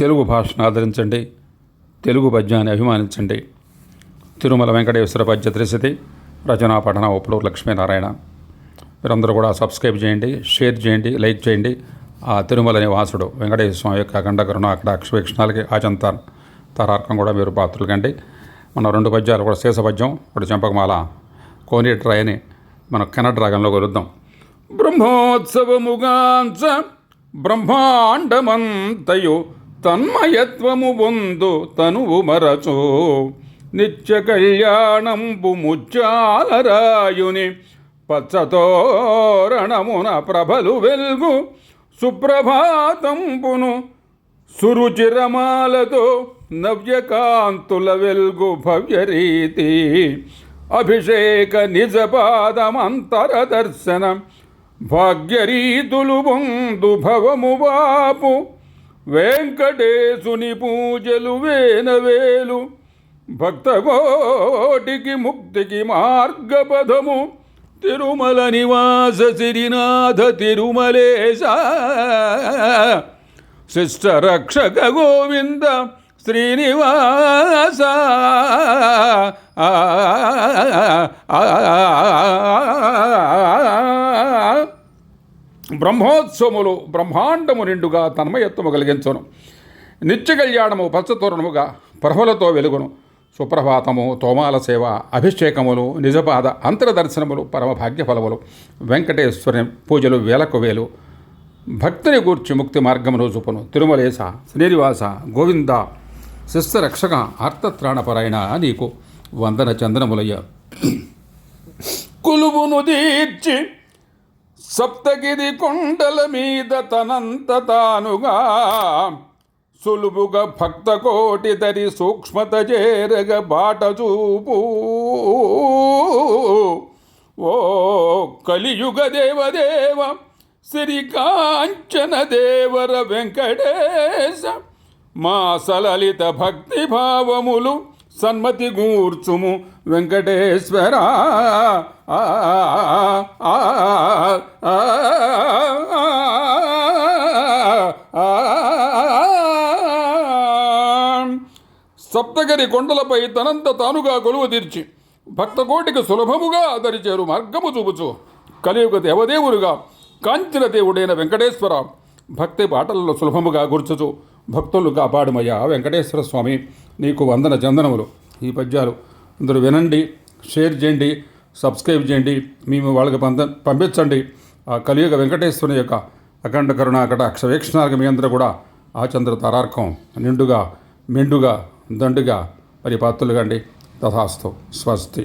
తెలుగు భాషను ఆదరించండి. తెలుగు పద్యాన్ని అభిమానించండి. తిరుమల వెంకటేశ్వర పద్య త్రిశతి రచనా పఠన ఉప్పులూరు లక్ష్మీనారాయణ. మీరందరూ కూడా సబ్స్క్రైబ్ చేయండి షేర్ చేయండి లైక్ చేయండి. ఆ తిరుమల నివాసుడు వెంకటేశ్వర స్వామి యొక్క అఖండ కరుణ అక్కడ అక్షవేక్షణాలకి ఆచంత తరార్కం కూడా మీరు పాత్రలు కండి. మన రెండు పద్యాలు కూడా శేష పద్యం ఒకటి చెంపకమాల కోనేటి రాయని మన కన్నడ రాగంలో కలుద్దాం బ్రహ్మోత్సవముగాంచ బ్రహ్మాండమంతయు తన్మయత్వము పొందు తనువు మరచో. నిత్య కళ్యాణంబు ముచ్చాలరాయుని పచ్చతోరణమున ప్రభలు వెల్గు. సుప్రభాతంబును సురుచిరమాలతో నవ్యకాంతుల వెల్గు భవ్యరీతి. అభిషేక నిజపాదమంతర దర్శనం. భాగ్యరీతులు బొందు భవము వాపు వెంకటేశుని పూజలు వేనవేలు భక్తకోటికి ముక్తికి మార్గపథము. తిరుమల నివాస సిరినాథ తిరుమలేశ శిష్ట రక్షక గోవింద శ్రీనివాస. ఆ, బ్రహ్మోత్సవములు బ్రహ్మాండము నిండుగా తన్మయత్వము కలిగించును. నిత్య కళ్యాణము పచ్చతోరణముగా ప్రహులతో వెలుగును. సుప్రభాతము తోమాల సేవ అభిషేకములు నిజపాద అంతర్దర్శనములు పరమ ఫలములు వెంకటేశ్వరుని పూజలు వేలకు వేలు. భక్తిని గూర్చి ముక్తి మార్గమును చూపును. తిరుమలేశ శ్రీనివాస గోవింద శిస్త రక్షక ఆర్తత్రాణపరాయణ నీకు వందన చందనములయ్య. కులువును తీర్చి సప్తగిరి కొండల మీద తనంత తానుగా సులువుగా భక్త కోటి దరి సూక్ష్మత చేరగ బాట చూపు. ఓ కలియుగ దేవదేవ శ్రీకాంచన దేవర వెంకటేశ మా సలలిత భక్తి భావములు సన్మతి గూర్చుము వెంకటేశ్వర. ఆ, సప్తగిరి కొండలపై తనంత తానుగా కొలువు తీర్చి భక్తకోటికి సులభముగా దరిచేరు మార్గము చూపుచు. కలియుగ దేవదేవులుగా కాంచిన దేవుడైన వెంకటేశ్వర భక్తి బాటలలో సులభముగా గుర్చుచు భక్తులు కాపాడుమయ్యా వెంకటేశ్వర స్వామి నీకు వందన చందనములు. ఈ పద్యాలు అందరూ వినండి షేర్ చేయండి సబ్స్క్రైబ్ చేయండి మేము వాళ్ళకి పంద పంపించండి. ఆ కలియుగ వెంకటేశ్వరుని యొక్క అఖండ కరుణాకట అక్కడ అక్షవేక్షణాలకు మీ అందరూ కూడా ఆచంద్ర తారార్కం నిండుగా మెండుగా దండుగా మరి పాత్రలుగండి తథాస్తు స్వస్తి.